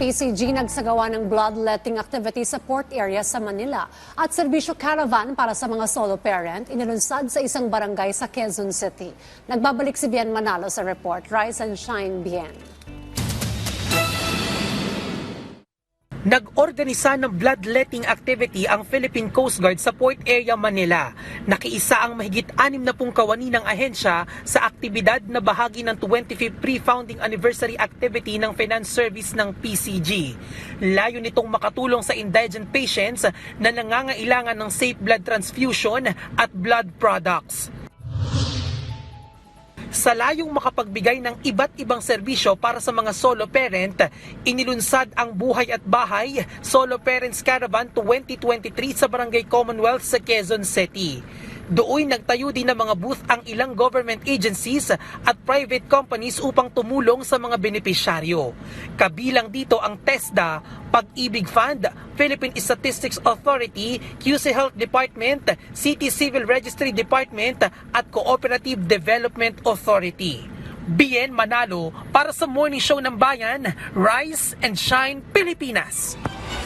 PCG nagsagawa ng bloodletting activity sa port area sa Manila at serbisyo caravan para sa mga solo parent inilunsad sa isang barangay sa Quezon City. Nagbabalik si Bien Manalo sa report. Rise and shine, Bien. Nag-organisa ng bloodletting activity ang Philippine Coast Guard sa Port Area, Manila. Nakiisa ang mahigit anim na pung kawani ng ahensya sa aktibidad na bahagi ng 25th pre-founding anniversary activity ng Finance Service ng PCG. Layo nitong makatulong sa indigent patients na nangangailangan ng safe blood transfusion at blood products sa layong makapagbigay ng iba't ibang serbisyo para sa mga solo parent, inilunsad ang Buhay at Bahay Solo Parents Caravan 2023 sa Barangay Commonwealth sa Quezon City. Dooy nagtayo din ng mga booth ang ilang government agencies at private companies upang tumulong sa mga benepisyaryo. Kabilang dito ang TESDA, Pag-ibig Fund, Philippine Statistics Authority, QC Health Department, City Civil Registry Department at Cooperative Development Authority. Bien Manalo para sa Morning Show ng Bayan, Rise and Shine Pilipinas.